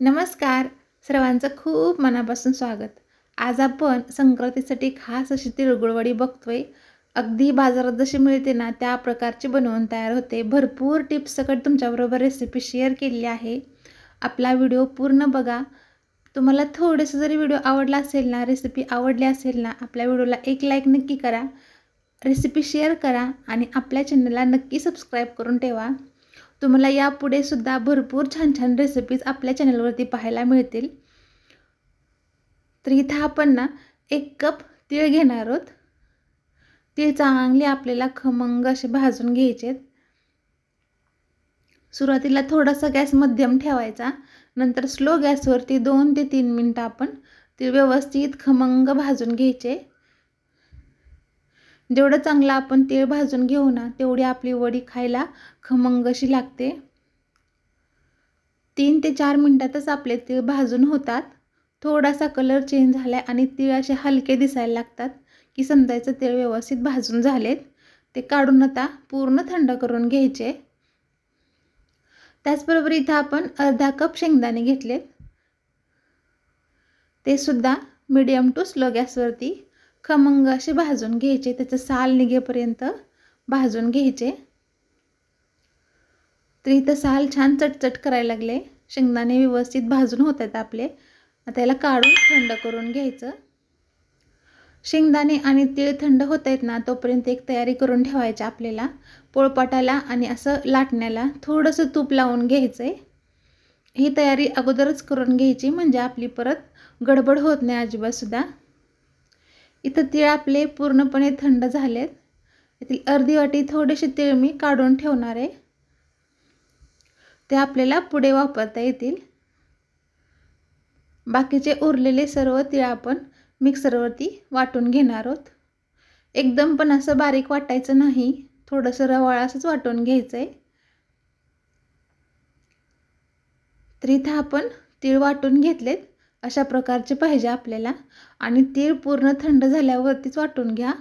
नमस्कार. सर्वांचं खूप मनापासून स्वागत. आज आपण संक्रांतीसाठी खास अशी तिळगुळवडी बघतोय. अगदी बाजारात जशी मिळते ना त्या प्रकारची बनवून तयार होते. भरपूर टिप्स सकट तुमच्याबरोबर रेसिपी शेअर केलेली आहे. आपला व्हिडिओ पूर्ण बघा. तुम्हाला थोडंसं जरी व्हिडिओ आवडला असेल ना रेसिपी आवडली असेल ना आपल्या व्हिडिओला एक लाईक नक्की करा. रेसिपी शेअर करा आणि आपल्या चॅनलला नक्की सबस्क्राईब करून ठेवा. तुम्हाला यापुढे सुद्धा भरपूर छान छान रेसिपीज आपल्या चॅनलवरती पाहायला मिळतील. तर इथं आपण ना एक कप तीळ घेणार आहोत. तीळ चांगले आपल्याला खमंग असे भाजून घ्यायचे सुरुवातीला थोडासा गॅस मध्यम ठेवायचा. नंतर स्लो गॅसवरती दोन ते तीन मिनटं आपण तीळ व्यवस्थित खमंग भाजून घ्यायचे. जेवढं चांगलं आपण तीळ भाजून घेऊ ना तेवढी आपली वडी खायला खमंग अशी लागते. तीन ते चार मिनटातच आपले तीळ भाजून होतात. थोडासा कलर चेंज झाला आहे आणि तीळ असे हलके दिसायला लागतात की समजायचं तीळ व्यवस्थित भाजून झालेत. ते काढून आता पूर्ण थंड करून घ्यायचे. त्याचबरोबर इथं आपण अर्धा कप शेंगदाणे घेतलेत. ते सुद्धा मीडियम टू स्लो गॅसवरती खमंग असे भाजून घ्यायचे? त्याचं साल निघेपर्यंत भाजून घ्यायचे. तर इथं साल छान चटचट करायला लागले. शेंगदाणे व्यवस्थित भाजून होत आहेत आपले. आता याला काढून थंड करून घ्यायचं. शेंगदाणे आणि तीळ थंड होत आहेत ना तोपर्यंत एक तयारी करून ठेवायची आपल्याला. पोळपाटाला आणि असं लाटण्याला थोडंसं तूप लावून घ्यायचं आहे ही तयारी अगोदरच करून घ्यायची म्हणजे आपली परत गडबड होत नाही अजिबातसुद्धा. इथं तीळ आपले पूर्णपणे थंड झालेत. यातील अर्धी वाटी थोडेसे तीळ मी काढून ठेवणार आहे. ते आपल्याला पुढे वापरता येतील. बाकीचे उरलेले सर्व तीळ आपण मिक्सरवरती वाटून घेणार आहोत. एकदम पण असं बारीक वाटायचं नाही. थोडंसं रवाळ असंच वाटून घ्यायचं आहे तर इथं आपण तीळ वाटून घेतलेत. अशा प्रकारचे पाहिजे आपल्याला. आणि तीळ पूर्ण थंड झाल्यावरतीच वाटून घ्या.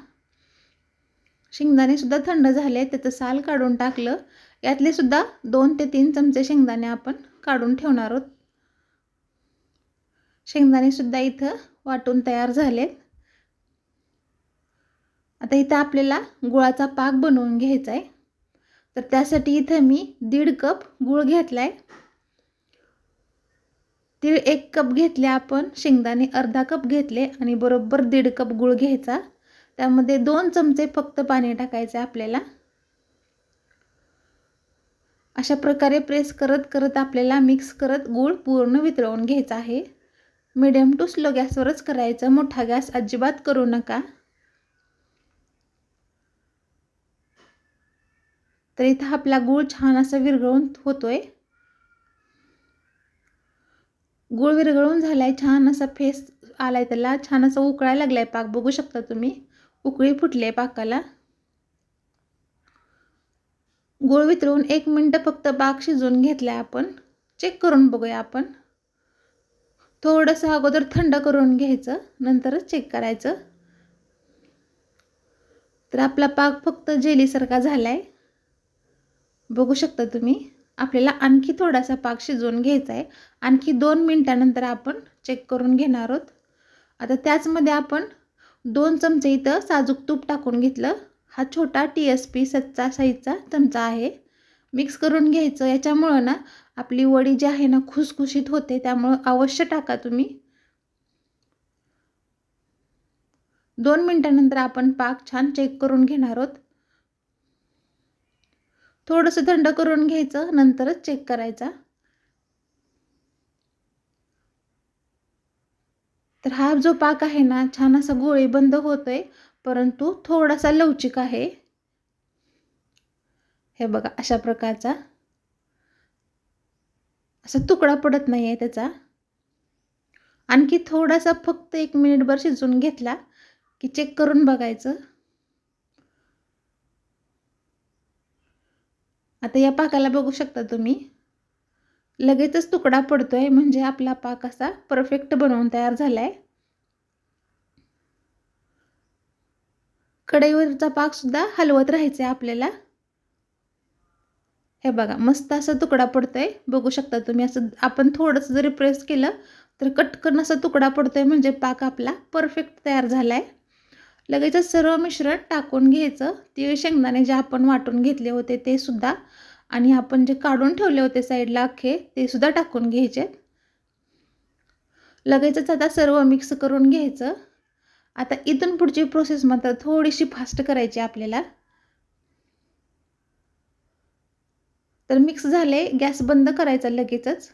शेंगदाणेसुद्धा थंड झाले त्याचं साल काढून टाकलं. यातले सुद्धा दोन ते तीन चमचे शेंगदाणे आपण काढून ठेवणार आहोत. शेंगदाणेसुद्धा इथं वाटून तयार झालेत. आता इथं आपल्याला गुळाचा पाक बनवून घ्यायचा आहे तर त्यासाठी इथं मी दीड कप गुळ घेतला आहे तीळ एक कप घेतले आपण शेंगदाणे अर्धा कप घेतले आणि बरोबर दीड कप गूळ घ्यायचा. त्यामध्ये दोन चमचे फक्त पाणी टाकायचे आपल्याला. अशा प्रकारे प्रेस करत करत आपल्याला मिक्स करत गूळ पूर्ण वितळवून घ्यायचा आहे. मिडियम टू स्लो गॅसवरच करायचं. मोठा गॅस अजिबात करू नका. तर इथं आपला गूळ छान असा विरघळून होतोय. गुळ विरघळून झालाय छान असा फेस आलाय त्याला छान असा उकळायला लागलाय पाक. बघू शकता तुम्ही उकळी फुटले पाकाला. गुळ वितळून एक मिनटं फक्त पाक शिजवून घेतलाय आपण. चेक करून बघूया आपण. थोडंसं अगोदर थंड करून घ्यायचं नंतरच चेक करायचं. तर आपला पाक फक्त जेलीसारखा झालाय. बघू शकता तुम्ही. आपल्याला आणखी थोडासा पाक शिजवून घ्यायचा आहे आणखी दोन मिनटानंतर आपण चेक करून घेणार आहोत. आता त्याचमध्ये आपण दोन चमचे इथं साजूक तूप टाकून घेतलं. हा छोटा टी एस पी सच्चा साईजचा चमचा आहे. मिक्स करून घ्यायचं. याच्यामुळं ना आपली वडी जी आहे ना खुसखुशीत होते. त्यामुळं अवश्य टाका तुम्ही. दोन मिनटानंतर आपण पाक छान चेक करून घेणार आहोत. थोडंसं थंड करून घ्यायचं नंतरच चेक करायचा. तर हा जो पाक आहे ना छान असा गोळी बंद होतोय परंतु थोडासा लवचिक आहे. हे बघा अशा प्रकारचा. असा तुकडा पडत नाही आहे त्याचा. आणखी थोडासा फक्त एक मिनिटभर शिजवून घेतला की चेक करून बघायचं. आता या पाकाला बघू शकता तुम्ही. लगेचच तुकडा पडतो आहे म्हणजे आपला पाक असा परफेक्ट बनवून तयार झाला आहे कढईवरचा पाकसुद्धा हलवत राहायचा आहे आपल्याला. हे बघा मस्त असा तुकडा पडतो आहे बघू शकता तुम्ही असं आपण थोडंसं जरी प्रेस केलं तर कटकन असा तुकडा पडतो आहे म्हणजे पाक आपला परफेक्ट तयार झाला आहे लगेचच सर्व मिश्रण टाकून घ्यायचं. ते शेंगदाणे जे आपण वाटून घेतले होते ते सुद्धा आणि आपण जे काढून ठेवले होते साईडला अख्खे ते सुद्धा टाकून घ्यायचे. लगेचच आता सर्व मिक्स करून घ्यायचं. आता इथून पुढची प्रोसेस मात्र थोडीशी फास्ट करायची आपल्याला. तर मिक्स झाले गॅस बंद करायचा लगेचच.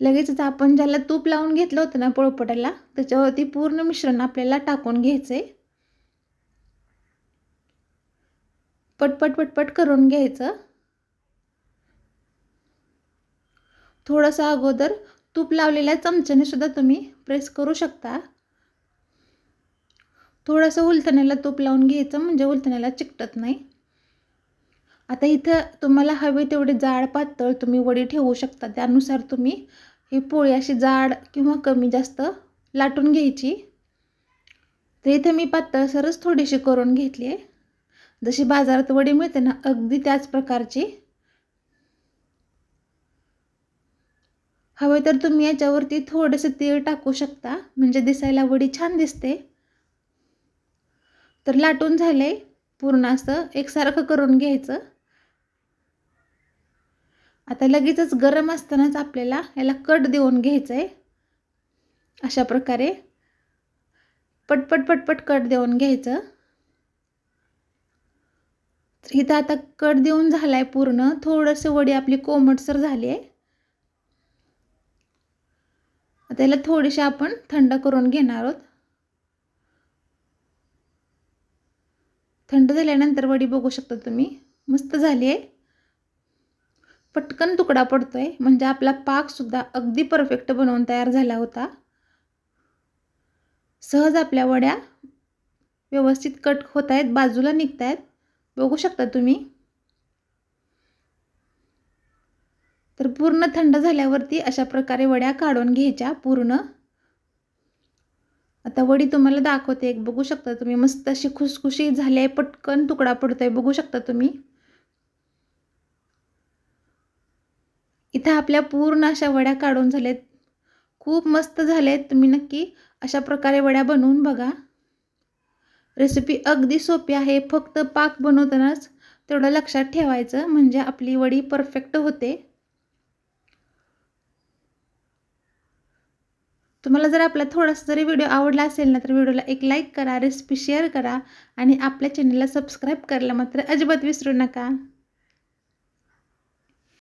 लगेचच आपण ज्याला तूप लावून घेतलं होतं ना पोळपटाला त्याच्यावरती पूर्ण मिश्रण आपल्याला टाकून घ्यायचं आहे पटपट पटपट करून घ्यायचं. थोडंसं अगोदर तूप लावलेल्या चमच्याने सुद्धा तुम्ही प्रेस करू शकता. थोडंसं उलथण्याला तूप लावून घ्यायचं म्हणजे उलथण्याला चिकटत नाही. आता इथं तुम्हाला हवे तेवढे जाड पातळ तुम्ही वडी ठेवू शकता. त्यानुसार तुम्ही ही पोळी अशी जाड किंवा कमी जास्त लाटून घ्यायची. तर इथं मी पातळसरच थोडीशी करून घेतली आहे. जशी बाजारात वडी मिळते ना अगदी त्याच प्रकारची. हवे तर तुम्ही याच्यावरती थोडंसं तेल टाकू शकता म्हणजे दिसायला वडी छान दिसते. तर लाटून झाले पूर्ण असं एकसारखं करून घ्यायचं. आता लगेचच गरम असतानाच आपल्याला याला कट देऊन घ्यायचं आहे अशा प्रकारे पटपट पटपट कट देऊन घ्यायचं. इथं आता कट देऊन झाला आहे पूर्ण. थोडंसं वडी आपली कोमटसर झाली आहे आता याला थोडीशी आपण थंड करून घेणार आहोत. थंड झाल्यानंतर वडी बघू शकता तुम्ही. मस्त झाली आहे पटकन तुकडा पडतोय. म्हणजे आपला पाकसुद्धा अगदी परफेक्ट बनवून तयार झाला होता. सहज आपल्या वड्या व्यवस्थित कट होत आहेत बाजूला निघत आहेत. बघू शकता तुम्ही. तर पूर्ण थंड झाल्यावरती अशा प्रकारे वड्या काढून घ्यायच्या पूर्ण. आता वडी तुम्हाला दाखवते. एक बघू शकता तुम्ही. मस्त अशी खुसखुशी झाली आहे. पटकन तुकडा पडतोय. बघू शकता तुम्ही. इथं आपल्या पूर्ण अशा वड्या काढून झाल्यात. खूप मस्त झालेत तुम्ही नक्की अशा प्रकारे वड्या बनवून बघा. रेसिपी अगदी सोपी आहे. फक्त पाक बनवतानाच तेवढं लक्षात ठेवायचं. म्हणजे आपली वडी परफेक्ट होते. तुम्हाला जर आपला थोडासा जरी व्हिडिओ आवडला असेल ना तर व्हिडिओला एक लाईक करा रेसिपी शेअर करा आणि आपल्या चॅनलला सबस्क्राईब करायला मात्र अजिबात विसरू नका.